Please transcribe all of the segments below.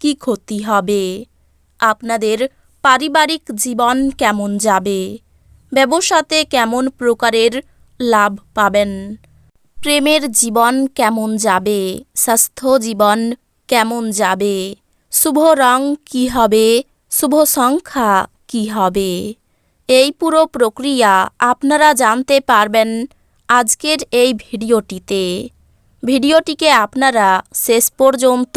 কি ক্ষতি হবে? আপনাদের পারিবারিক জীবন কেমন যাবে? ব্যবসাতে কেমন প্রকারের লাভ পাবেন? প্রেমের জীবন কেমন যাবে? স্বাস্থ্য জীবন কেমন যাবে? শুভ রং কি হবে? শুভ সংখ্যা কি হবে? এই পুরো প্রক্রিয়া আপনারা জানতে পারবেন আজকের এই ভিডিওটিতে। ভিডিওটিকে আপনারা শেষ পর্যন্ত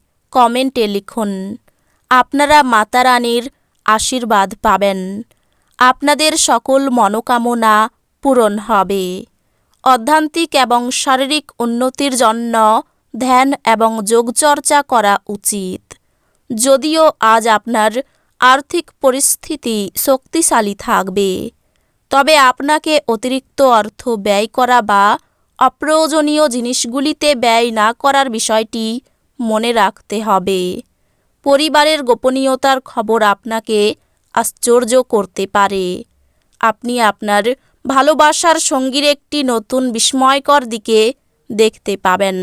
কমেন্টে লিখুন, আপনারা মাতা রানীর আশীর্বাদ পাবেন। আপনাদের সকল মনোকামনা পূরণ হবে। অধ্যান্তিক এবং শারীরিক উন্নতির জন্য ধ্যান এবং যোগচর্চা করা উচিত। যদিও আজ আপনার আর্থিক পরিস্থিতি শক্তিশালী থাকবে, তবে আপনাকে অতিরিক্ত অর্থ ব্যয় করা বা অপ্রয়োজনীয় জিনিসগুলিতে ব্যয় না করার বিষয়টি মনে রাখতে হবে। পরিবারের গোপনীয়তার খবর আপনাকে আশ্চর্য করতে পারে। আপনি আপনার ভালোবাসার সঙ্গীর একটি নতুন বিস্ময়কর দিকে দেখতে পাবেন।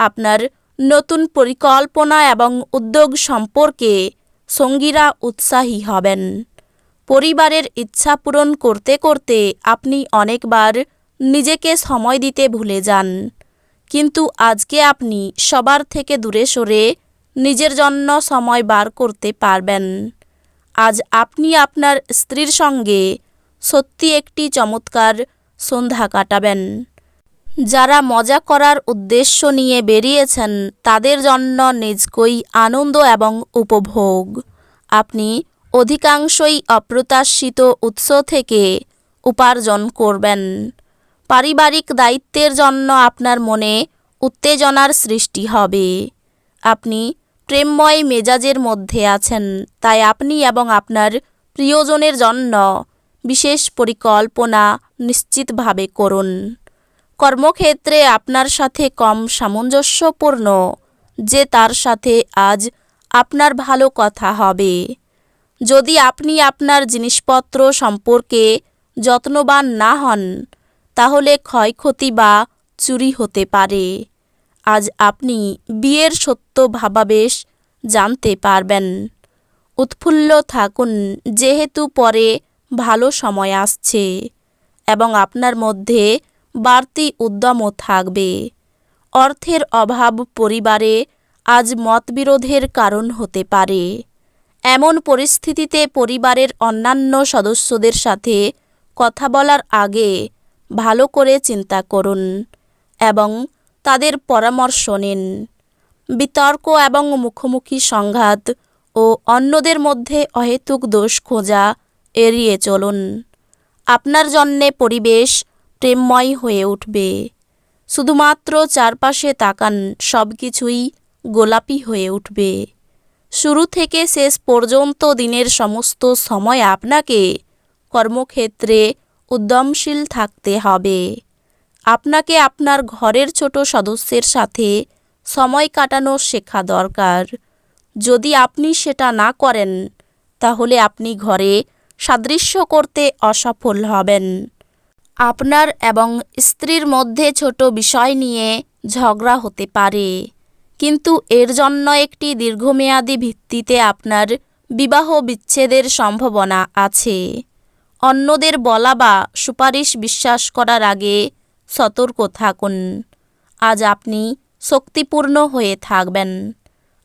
আপনার নতুন পরিকল্পনা এবং উদ্যোগ সম্পর্কে সঙ্গীরা উৎসাহী হবেন। পরিবারের ইচ্ছা পূরণ করতে করতে আপনি অনেকবার নিজেকে সময় দিতে ভুলে যান। কিন্তু আজকে আপনি সবার থেকে দূরে সরে নিজের জন্য সময় বার করতে পারবেন। আজ আপনি আপনার স্ত্রীর সঙ্গে সত্যি একটি চমৎকার সন্ধ্যা কাটাবেন। যারা মজা করার উদ্দেশ্য নিয়ে বেরিয়েছেন, তাদের জন্য নিজকই আনন্দ এবং উপভোগ। আপনি অধিকাংশই অপ্রত্যাশিত উৎস থেকে উপার্জন করবেন। পারিবারিক দায়িত্বের জন্য আপনার মনে উত্তেজনার সৃষ্টি হবে। আপনি প্রেমময় মেজাজের মধ্যে আছেন, তাই আপনি এবং আপনার প্রিয়জনের জন্য বিশেষ পরিকল্পনা নিশ্চিতভাবে করুন। কর্মক্ষেত্রে আপনার সাথে কম সামঞ্জস্যপূর্ণ, যে তার সাথে আজ আপনার ভালো কথা হবে। যদি আপনি আপনার জিনিসপত্র সম্পর্কে যত্নবান না হন তাহলে ক্ষয়ক্ষতি বা চুরি হতে পারে। আজ আপনি বিয়ের সত্য ভাবাবেশ জানতে পারবেন। উৎফুল্ল থাকুন, যেহেতু পরে ভালো সময় আসছে এবং আপনার মধ্যে বাড়তি উদ্যমও থাকবে। অর্থের অভাব পরিবারে আজ মতবিরোধের কারণ হতে পারে। এমন পরিস্থিতিতে পরিবারের অন্যান্য সদস্যদের সাথে কথা বলার আগে ভালো করে চিন্তা করুন এবং তাদের পরামর্শ নিন। বিতর্ক এবং মুখোমুখি সংঘাত ও অন্যদের মধ্যে অহেতুক দোষ খোঁজা এড়িয়ে চলুন। আপনার জন্যে পরিবেশ প্রেমময় হয়ে উঠবে। শুধুমাত্র চারপাশে তাকান সব কিছুই গোলাপি হয়ে উঠবে। শুরু থেকে শেষ পর্যন্ত দিনের সমস্ত সময় আপনাকে কর্মক্ষেত্রে উদ্যমশীল থাকতে হবে। আপনাকে আপনার ঘরের ছোট সদস্যের সাথে সময় কাটানো শেখা দরকার। যদি আপনি সেটা না করেন, তাহলে আপনি ঘরে সাদৃশ্য করতে অসফল হবেন। আপনার এবং স্ত্রীর মধ্যে ছোট বিষয় নিয়ে ঝগড়া হতে পারে, কিন্তু এর জন্য একটি দীর্ঘমেয়াদী ভিত্তিতে আপনার বিবাহ বিচ্ছেদের সম্ভাবনা আছে। অন্যদের বলা বা সুপারিশ বিশ্বাস করার আগে সতর্ক থাকুন। আজ আপনি শক্তিপূর্ণ হয়ে থাকবেন।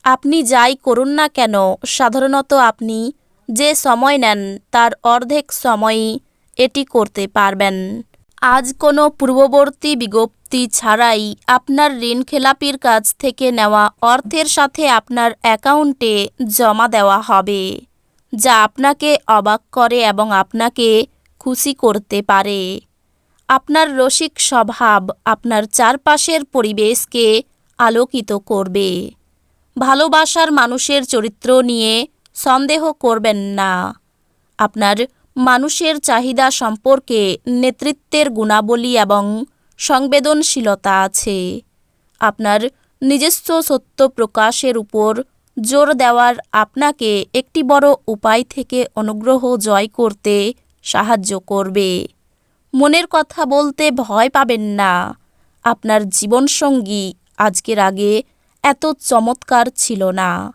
আপনি যাই করুন না কেন, সাধারণত আপনি যে সময় নেন তার অর্ধেক সময়ই এটি করতে পারবেন। আজ কোনো পূর্ববর্তী বিজ্ঞপ্তি ছাড়াই আপনার ঋণ খেলাপির কাছ থেকে নেওয়া অর্থের সাথে আপনার অ্যাকাউন্টে জমা দেওয়া হবে। যা আপনাকে অবাক করে এবং আপনাকে খুশি করতে পারে। আপনার রসিক স্বভাব আপনার চারপাশের পরিবেশকে আলোকিত করবে। ভালোবাসার মানুষের চরিত্র নিয়ে সন্দেহ করবেন না। আপনার মানুষের চাহিদা সম্পর্কে নেতৃত্বের গুণাবলী এবং সংবেদনশীলতা আছে। আপনার নিজস্ব সত্য প্রকাশের উপর জোর দেওয়ার আপনাকে একটি বড় উপায় থেকে অনুগ্রহ জয় করতে সাহায্য করবে। মনের কথা বলতে ভয় পাবেন না। আপনার জীবনসঙ্গী আজকের আগে এত চমৎকার ছিল না।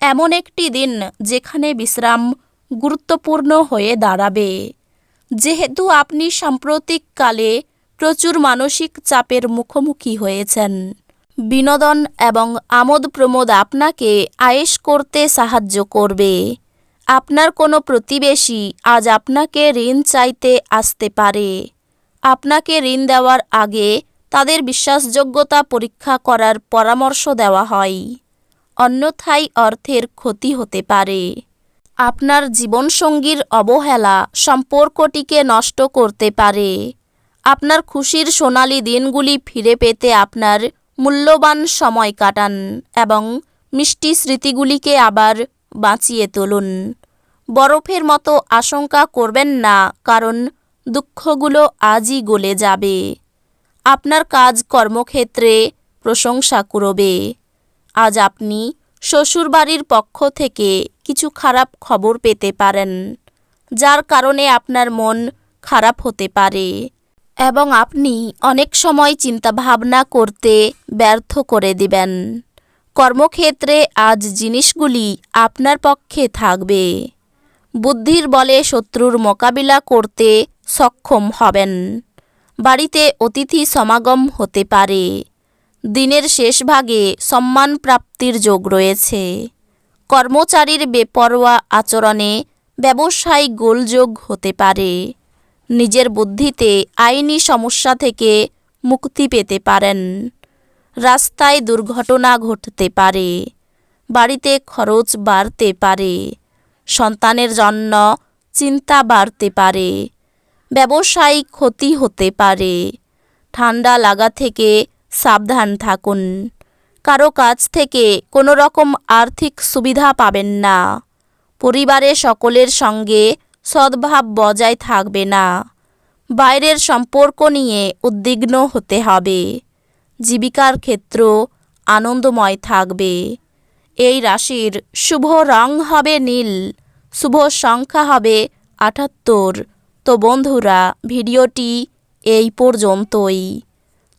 এমন একটি দিন যেখানে বিশ্রাম গুরুত্বপূর্ণ হয়ে দাঁড়াবে। যেহেতু আপনি সাম্প্রতিককালে প্রচুর মানসিক চাপের মুখোমুখি হয়েছেন। বিনোদন এবং আমোদ প্রমোদ আপনাকে আয়েশ করতে সাহায্য করবে। আপনার কোনো প্রতিবেশী আজ আপনাকে ঋণ চাইতে আসতে পারে। আপনাকে ঋণ দেওয়ার আগে তাদের বিশ্বাসযোগ্যতা পরীক্ষা করার পরামর্শ দেওয়া হয়। অন্যথায় অর্থের ক্ষতি হতে পারে। আপনার জীবনসঙ্গীর অবহেলা সম্পর্কটিকে নষ্ট করতে পারে। আপনার খুশির সোনালি দিনগুলি ফিরে পেতে আপনার মূল্যবান সময় কাটান এবং মিষ্টি স্মৃতিগুলিকে আবার বাঁচিয়ে তুলুন। বরফের মতো আশঙ্কা করবেন না, কারণ দুঃখগুলো আজই গলে যাবে। আপনার কাজ কর্মক্ষেত্রে প্রশংসা কুড়বে। আজ আপনি শ্বশুরবাড়ির পক্ষ থেকে কিছু খারাপ খবর পেতে পারেন, যার কারণে আপনার মন খারাপ হতে পারে। এবং আপনি অনেক সময় চিন্তাভাবনা করতে ব্যর্থ করে দিবেন। কর্মক্ষেত্রে আজ জিনিসগুলি আপনার পক্ষে থাকবে। বুদ্ধির বলে শত্রুর মোকাবিলা করতে সক্ষম হবেন। বাড়িতে অতিথি সমাগম হতে পারে। দিনের শেষ ভাগে সম্মান প্রাপ্তির যোগ রয়েছে। কর্মচারীর বেপরোয়া আচরণে ব্যবসায় গোলযোগ হতে পারে। নিজের বুদ্ধিতে আইনি সমস্যা থেকে মুক্তি পেতে পারেন। রাস্তায় দুর্ঘটনা ঘটতে পারে, বাড়িতে খরচ বাড়তে পারে, সন্তানের জন্য চিন্তা বাড়তে পারে ব্যবসায়িক ক্ষতি হতে পারে। ঠান্ডা লাগা থেকে সাবধান থাকুন, কারও কাছ থেকে কোনো রকম আর্থিক সুবিধা পাবেন না। পরিবারে সকলের সঙ্গে সদ্ভাব বজায় থাকবে না। বাইরের সম্পর্ক নিয়ে উদ্বিগ্ন হতে হবে। জীবিকার ক্ষেত্র আনন্দময় থাকবে। এই রাশির শুভ রং হবে নীল, শুভ সংখ্যা হবে আটাত্তর। তো বন্ধুরা, ভিডিওটি এই পর্যন্তই।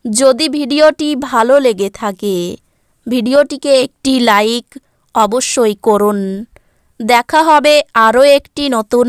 যদি ভিডিওটি ভালো লেগে থাকে, ভিডিওটিকে একটি লাইক অবশ্যই করুন। দেখা হবে আরও একটি নতুন